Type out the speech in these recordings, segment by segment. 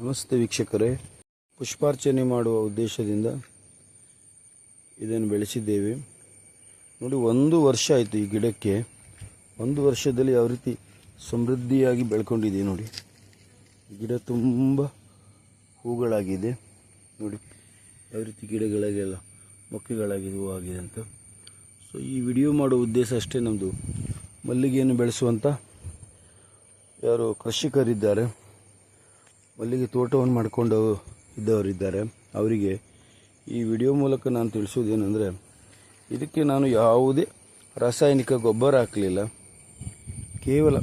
ನಮಸ್ತೆ ವೀಕ್ಷಕರೇ. ಪುಷ್ಪಾರ್ಚನೆ ಮಾಡುವ ಉದ್ದೇಶದಿಂದ ಇದನ್ನು ಬೆಳೆಸಿದ್ದೇವೆ. ನೋಡಿ, ಒಂದು ವರ್ಷ ಆಯಿತು ಈ ಗಿಡಕ್ಕೆ. ಒಂದು ವರ್ಷದಲ್ಲಿ ಯಾವ ರೀತಿ ಸಮೃದ್ಧಿಯಾಗಿ ಬೆಳ್ಕೊಂಡಿದೆ ನೋಡಿ. ಗಿಡ ತುಂಬ ಹೂಗಳಾಗಿದೆ. ನೋಡಿ, ಯಾವ ರೀತಿ ಗಿಡಗಳಿಗೆಲ್ಲ ಮೊಕ್ಕೆಗಳಾಗಿದೆ ಹೂವಾಗಿದೆ ಅಂತ. ಸೊ ಈ ವಿಡಿಯೋ ಮಾಡೋ ಉದ್ದೇಶ ಅಷ್ಟೇ ನಮ್ಮದು ಮಲ್ಲಿಗೆಯನ್ನು ಬೆಳೆಸುವಂಥ ಯಾರು ಕೃಷಿಕರಿದ್ದಾರೆ. ಮಲ್ಲಿಗೆ ತೋಟವನ್ನು ಮಾಡಿಕೊಂಡು ಇದ್ದವರಿದ್ದಾರೆ. ಅವರಿಗೆ ಈ ವಿಡಿಯೋ ಮೂಲಕ ನಾನು ತಿಳಿಸೋದೇನೆಂದರೆ ಇದಕ್ಕೆ ನಾನು ಯಾವುದೇ ರಾಸಾಯನಿಕ ಗೊಬ್ಬರ ಹಾಕಲಿಲ್ಲ. ಕೇವಲ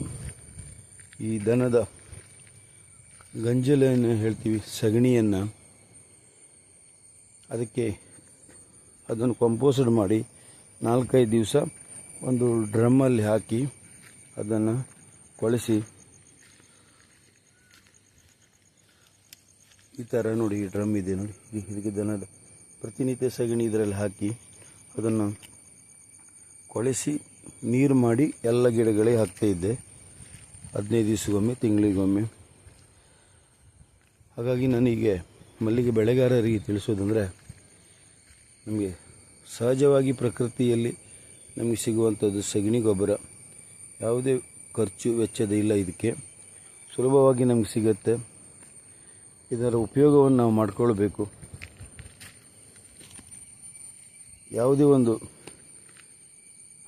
ಈ ದನದ ಗಂಜಲನ್ನು ಹೇಳ್ತೀವಿ, ಸಗಣಿಯನ್ನು. ಅದಕ್ಕೆ ಅದನ್ನು ಕಂಪೋಸ್ಡ್ ಮಾಡಿ ನಾಲ್ಕೈದು ದಿವಸ ಒಂದು ಡ್ರಮ್ಮಲ್ಲಿ ಹಾಕಿ ಅದನ್ನು ಕೊಳೆಸಿ ಈ ಥರ ನೋಡಿ ಈ ಡ್ರಮ್ ಇದೆ ನೋಡಿ. ಇದಕ್ಕೆ ದನದ ಪ್ರತಿನಿತ್ಯ ಸಗಣಿ ಇದರಲ್ಲಿ ಹಾಕಿ ಅದನ್ನು ಕೊಳೆಸಿ ನೀರು ಮಾಡಿ ಎಲ್ಲ ಗಿಡಗಳಿಗೆ ಹಾಕ್ತಾ ಇದ್ದೆ. ಹದಿನೈದು ದಿವಸಗೊಮ್ಮೆ ತಿಂಗಳಿಗೊಮ್ಮೆ. ಹಾಗಾಗಿ ನನಗೆ ಮಲ್ಲಿಗೆ ಬೆಳೆಗಾರರಿಗೆ ತಿಳಿಸೋದಂದರೆ ನಮಗೆ ಸಹಜವಾಗಿ ಪ್ರಕೃತಿಯಲ್ಲಿ ನಮಗೆ ಸಿಗುವಂಥದ್ದು ಸಗಣಿ ಗೊಬ್ಬರ. ಯಾವುದೇ ಖರ್ಚು, ವೆಚ್ಚದ ಇಲ್ಲ ಇದಕ್ಕೆ. ಸುಲಭವಾಗಿ ನಮಗೆ ಸಿಗುತ್ತೆ. ಇದರ ಉಪಯೋಗವನ್ನು ನಾವು ಮಾಡಿಕೊಳ್ಬೇಕು. ಯಾವುದೇ ಒಂದು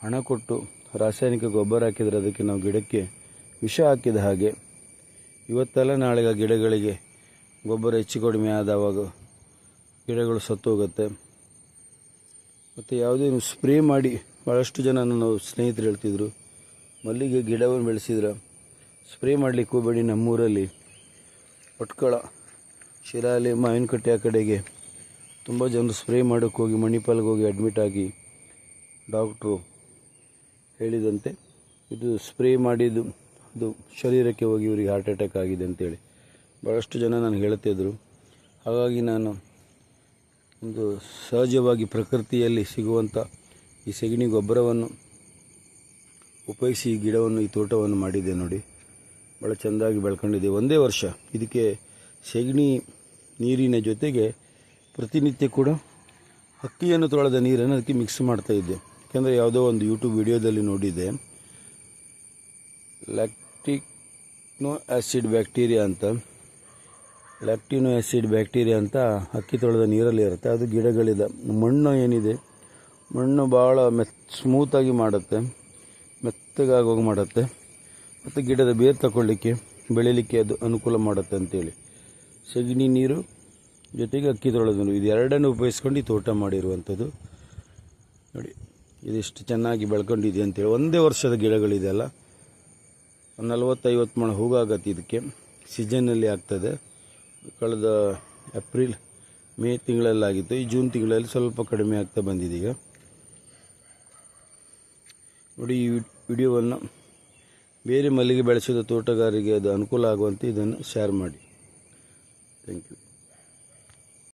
ಹಣ ಕೊಟ್ಟು ರಾಸಾಯನಿಕ ಗೊಬ್ಬರ ಹಾಕಿದರೆ ಅದಕ್ಕೆ ನಾವು ಗಿಡಕ್ಕೆ ವಿಷ ಹಾಕಿದ ಹಾಗೆ, ಇವತ್ತೆಲ್ಲ ನಾಳೆಗೆ ಗಿಡಗಳಿಗೆ ಗೊಬ್ಬರ ಹೆಚ್ಚು ಕಡಿಮೆ ಆದವಾಗ ಗಿಡಗಳು ಸತ್ತೋಗುತ್ತೆ. ಮತ್ತು ಯಾವುದೇ ನೀವು ಸ್ಪ್ರೇ ಮಾಡಿ ಭಾಳಷ್ಟು ಜನ ನನ್ನ ಸ್ನೇಹಿತರು ಹೇಳ್ತಿದ್ರು, ಮಲ್ಲಿಗೆ ಗಿಡವನ್ನು ಬೆಳೆಸಿದ್ರೆ, ಸ್ಪ್ರೇ ಮಾಡಲಿಕ್ಕೆ ಹೋಗಬೇಡಿ ನಮ್ಮೂರಲ್ಲಿ ಭಟ್ಕಳ ಶಿರಾಲಿ ಮಾವಿನಕಟ್ಟೆ ಆ ಕಡೆಗೆ ತುಂಬ ಜನರು ಸ್ಪ್ರೇ ಮಾಡೋಕ್ಕೆ ಹೋಗಿ ಮಣಿಪಾಲ್ಗೆ ಹೋಗಿ ಅಡ್ಮಿಟ್ ಆಗಿ ಡಾಕ್ಟ್ರು ಹೇಳಿದಂತೆ ಇದು ಸ್ಪ್ರೇ ಮಾಡಿದ್ದು ಅದು ಶರೀರಕ್ಕೆ ಹೋಗಿ ಇವರಿಗೆ ಹಾರ್ಟ್ ಅಟ್ಯಾಕ್ ಆಗಿದೆ ಅಂತೇಳಿ. ಭಾಳಷ್ಟು ಜನ ನಾನು ಹೇಳ್ತಿದ್ರು ಹಾಗಾಗಿ ನಾನು ಒಂದು ಸಹಜವಾಗಿ ಪ್ರಕೃತಿಯಲ್ಲಿ ಸಿಗುವಂಥ ಈ ಸೆಗಣಿ ಗೊಬ್ಬರವನ್ನು ಉಪಯೋಗಿಸಿ ಈ ಗಿಡವನ್ನು, ಈ ತೋಟವನ್ನು ಮಾಡಿದ್ದೆ ನೋಡಿ. ಭಾಳ ಚೆಂದಾಗಿ ಬೆಳ್ಕೊಂಡಿದೆ. ಒಂದೇ ವರ್ಷ. ಇದಕ್ಕೆ ಸೆಗಣಿ ನೀರಿನ ಜೊತೆಗೆ ಪ್ರತಿನಿತ್ಯ ಕೂಡ ಅಕ್ಕಿಯನ್ನು ತೊಳೆದ ನೀರನ್ನು ಅದಕ್ಕೆ ಮಿಕ್ಸ್ ಮಾಡ್ತಾ ಇದ್ದೆ. ಯಾಕೆಂದರೆ ಯಾವುದೋ ಒಂದು ಯೂಟ್ಯೂಬ್ ವಿಡಿಯೋದಲ್ಲಿ ನೋಡಿದ್ದೆ. ಲ್ಯಾಕ್ಟಿಕ್ನೋ ಆ್ಯಸಿಡ್ ಬ್ಯಾಕ್ಟೀರಿಯಾ ಅಂತ. ಲ್ಯಾಕ್ಟಿನೋ ಆ್ಯಸಿಡ್ ಬ್ಯಾಕ್ಟೀರಿಯಾ ಅಂತ ಅಕ್ಕಿ ತೊಳೆದ ನೀರಲ್ಲಿ ಇರುತ್ತೆ. ಅದು ಗಿಡಗಳಿದೆ ಮಣ್ಣು ಏನಿದೆ, ಮಣ್ಣು ಭಾಳ ಮೆತ್ ಸ್ಮೂತಾಗಿ ಮಾಡುತ್ತೆ ಮೆತ್ತಗಾಗೋಗಿ ಮಾಡುತ್ತೆ. ಮತ್ತು ಗಿಡದ ಬೇರು ತಗೊಳ್ಳಿಕ್ಕೆ ಬೆಳೀಲಿಕ್ಕೆ ಅದು ಅನುಕೂಲ ಮಾಡುತ್ತೆ ಅಂತೇಳಿ. ಸಗಣಿ ನೀರು ಜೊತೆಗೆ ಅಕ್ಕಿ ತೊಳೆದ ನೀರು ಇದು ಎರಡನ್ನು ಉಪಯೋಗಿಸ್ಕೊಂಡು ಈ ತೋಟ ಮಾಡಿರುವಂಥದ್ದು. ನೋಡಿ, ಇದಿಷ್ಟು ಚೆನ್ನಾಗಿ ಬೆಳ್ಕೊಂಡಿದೆ ಅಂತೇಳಿ. ಒಂದೇ ವರ್ಷದ ಗಿಡಗಳಿದೆಯಲ್ಲ, ಒಂದು ನಲ್ವತ್ತೈವತ್ತು ಮಣ ಹೂಗಾಗತ್ತೆ ಇದಕ್ಕೆ. ಸೀಸನ್ನಲ್ಲಿ ಆಗ್ತದೆ. ಕಳೆದ ಏಪ್ರಿಲ್, ಮೇ ತಿಂಗಳಲ್ಲಾಗಿತ್ತು. ಈ ಜೂನ್ ತಿಂಗಳಲ್ಲಿ ಸ್ವಲ್ಪ ಕಡಿಮೆ ಆಗ್ತಾ ಬಂದಿದೆ ನೋಡಿ, ಈ ವಿಡಿಯೋವನ್ನು ಬೇರೆ ಮಲ್ಲಿಗೆ ಬೆಳೆಸಿದ ತೋಟಗಾರಿಗೆ ಅದು ಅನುಕೂಲ ಆಗುವಂತೆ ಇದನ್ನು ಶೇರ್ ಮಾಡಿ. Thank you.